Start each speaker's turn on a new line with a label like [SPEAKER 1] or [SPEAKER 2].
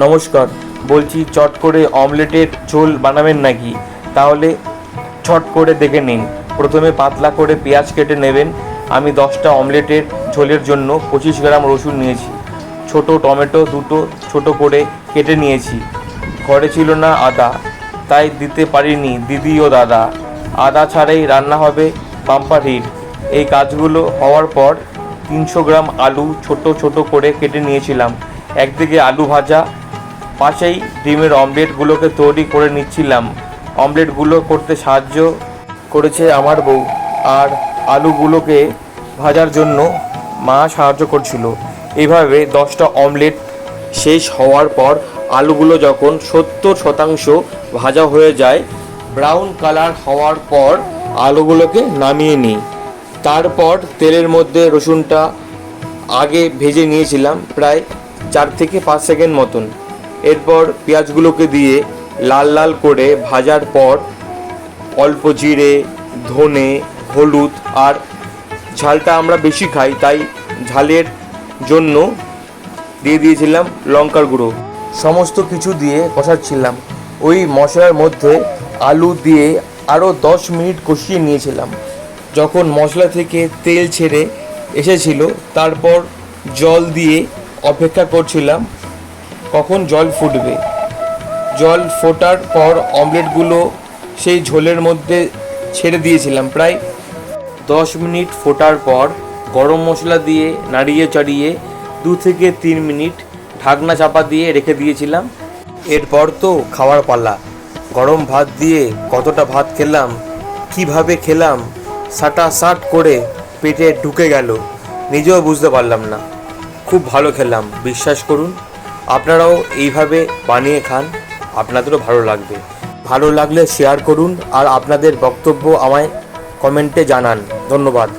[SPEAKER 1] নমস্কার, বলছি চট করে অমলেটের ঝোল বানাবেন নাকি? তাহলে ছট করে দেখে নিন। প্রথমে পাতলা করে পেঁয়াজ কেটে নেবেন। আমি দশটা অমলেটের ঝোলের জন্য পঁচিশ গ্রাম রসুন নিয়েছি। ছোট টমেটো দুটো ছোট করে কেটে নিয়েছি। ঘরে ছিল না আদা, তাই দিতে পারিনি দিদি ও দাদা। আদা ছাড়াই রান্না হবে পাম্পার হিট। এই কাজগুলো হওয়ার পর তিনশো গ্রাম আলু ছোট ছোট করে কেটে নিয়েছিলাম। একদিকে আলু ভাজা পাশেই ডিমের অমলেটগুলোকে তৈরি করে নিচ্ছিলাম। অমলেটগুলো করতে সাহায্য করেছে আমার বউ আর আলুগুলোকে ভাজার জন্য মা সাহায্য করছিল। এইভাবে দশটা অমলেট শেষ হওয়ার পর আলুগুলো যখন সত্তর শতাংশ ভাজা হয়ে যায়, ব্রাউন কালার হওয়ার পর আলুগুলোকে নামিয়ে নিই। তারপর তেলের মধ্যে রসুনটা আগে ভেজে নিয়েছিলাম প্রায় চার থেকে পাঁচ সেকেন্ড মতন। এরপর পেঁয়াজগুলোকে দিয়ে লাল লাল করে ভাজার পর অল্প জিরে, ধনে, হলুদ আর ঝালটা আমরা বেশি খাই, তাই ঝালের জন্য দিয়ে দিয়েছিলাম লঙ্কার গুঁড়ো। সমস্ত কিছু দিয়ে কষাচ্ছিলাম। ওই মশলার মধ্যে আলু দিয়ে আরও দশ মিনিট কষিয়ে নিয়েছিলাম। যখন মশলা থেকে তেল ছেড়ে এসেছিল, তারপর জল দিয়ে অপেক্ষা করছিলাম। কখন জল ফুটবে? জল ফোটার পর অমলেটগুলো সেই ঝোলের মধ্যে ছেড়ে দিয়েছিলাম প্রায় দশ মিনিট ফোটার পর গরম মশলা দিয়ে নাড়িয়ে চাড়িয়ে দু থেকে তিন মিনিট ঢাকনা চাপা দিয়ে রেখে দিয়েছিলাম। এরপর তো খাওয়ার পালা গরম ভাত দিয়ে কতটা ভাত খেলাম, কীভাবে খেলাম সাটা সাট করে পেটে ঢুকে গেল, নিজেও বুঝতে পারলাম না। খুব ভালো খেলাম, বিশ্বাস করুন। আপনারাও এইভাবে বানিয়ে খান, আপনাদেরও ভালো লাগবে। ভালো লাগলে শেয়ার করুন আর আপনাদের বক্তব্য আমায় কমেন্টে জানান। ধন্যবাদ।